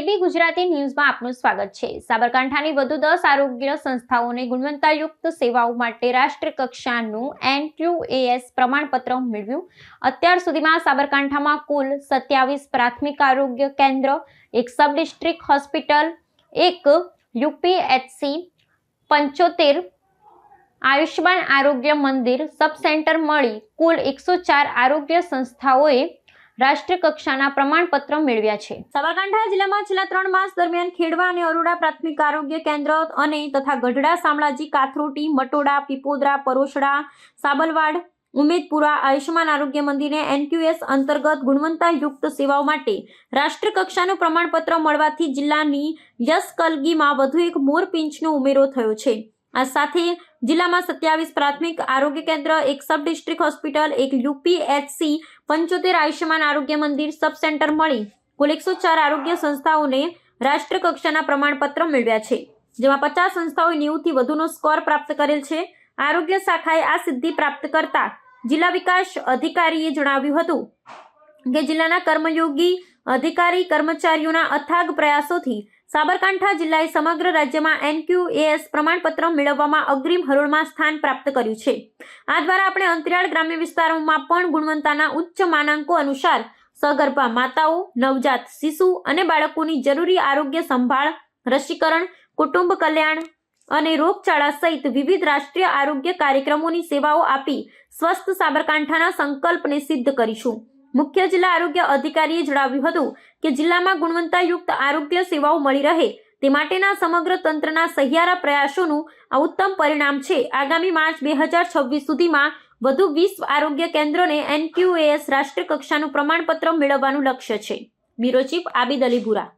એબી ગુજરાતી ન્યૂઝમાં આપનું સ્વાગત છે. સાબરકાંઠાની વધુ દસ આરોગ્ય સંસ્થાઓને ગુણવત્તાયુક્ત સેવાઓ માટે રાષ્ટ્ર કક્ષાનું એનક્યુએએસ પ્રમાણપત્ર મેળવ્યું. અત્યાર સુધીમાં સાબરકાંઠામાં કુલ સત્યાવીસ પ્રાથમિક આરોગ્ય કેન્દ્ર, એક સબ ડિસ્ટ્રિક્ટ હોસ્પિટલ, એક યુપીએચસી પંચોતેર આયુષ્માન આરોગ્ય મંદિર, સબ સેન્ટર મળી કુલ એકસો ચાર આરોગ્ય સંસ્થાઓએ રાષ્ટ્રીય કક્ષાના પ્રમાણપત્ર મેળવ્યા છે. સાબરકાંઠા જિલ્લામાં છેલ્લા ત્રણ માસ દરમિયાન ખેડવા અને અરોડા પ્રાથમિક આરોગ્ય કેન્દ્ર અને તથા ગઢડા, શામળાજી, કાથરોટી, મટોડા, પીપોદરા પરોશડા સાબલવાડ ઉમેદપુરા આયુષ્માન આરોગ્ય મંદિરને એનક્યુએસ અંતર્ગત ગુણવત્તાયુક્ત સેવાઓ માટે રાષ્ટ્રકક્ષાનું પ્રમાણપત્ર મળવાથી જિલ્લાની યશ કલગીમાં વધુ એક મોરપિંચનો ઉમેરો થયો છે. આ સાથે જિલ્લામાં સત્યાવીસ પ્રાથમિક આરોગ્ય કેન્દ્ર, એક સબ ડિસ્ટ્રિક્ટ હોસ્પિટલ, એક યુપીએચસી, પંચોતેર આયુષ્યમાન આરોગ્ય મંદિર સબ સેન્ટર મળી. કુલ એકસો ચાર આરોગ્ય સંસ્થાઓને રાષ્ટ્રકક્ષાના પ્રમાણપત્ર મેળવ્યા છે, જેમાં પચાસ સંસ્થાઓએ નેવુંથી વધુનો સ્કોર પ્રાપ્ત કરેલ છે. આરોગ્ય શાખાએ આ સિદ્ધિ પ્રાપ્ત કરતા જિલ્લા વિકાસ અધિકારીએ જણાવ્યું હતું કે જિલ્લાના કર્મયોગી અધિકારી કર્મચારીઓના અથાગ પ્રયાસોથી સાબરકાંઠા જિલ્લાએ સમગ્ર રાજ્યમાં એનક્યુએએસ પ્રમાણપત્ર મેળવવામાં અગ્રીમ હરોળમાં સ્થાન પ્રાપ્ત કર્યું છે. આ દ્વારા આપણે અંતરિયાળ ગ્રામ્ય વિસ્તારોમાં પણ ગુણવત્તાના ઉચ્ચ માનાંકો અનુસાર સગર્ભા માતાઓ, નવજાત શિશુ અને બાળકોની જરૂરી આરોગ્ય સંભાળ, રસીકરણ, કુટુંબ કલ્યાણ અને રોગચાળા સહિત વિવિધ રાષ્ટ્રીય આરોગ્ય કાર્યક્રમોની સેવાઓ આપી સ્વસ્થ સાબરકાંઠાના સંકલ્પને સિદ્ધ કરીશું. મુખ્ય જિલ્લા આરોગ્ય અધિકારીએ જણાવ્યું હતું કે જિલ્લામાં ગુણવત્તાયુક્ત આરોગ્ય સેવાઓ મળી રહે તે માટેના સમગ્ર તંત્રના સહિયારા પ્રયાસોનું આ ઉત્તમ પરિણામ છે. આગામી માર્ચ બે હજાર છવ્વીસ સુધીમાં વધુ વીસ આરોગ્ય કેન્દ્રોને એનક્યુએએસ રાષ્ટ્રીય કક્ષાનું પ્રમાણપત્ર મેળવવાનું લક્ષ્ય છે. Bureau chief Abid Ali Bhura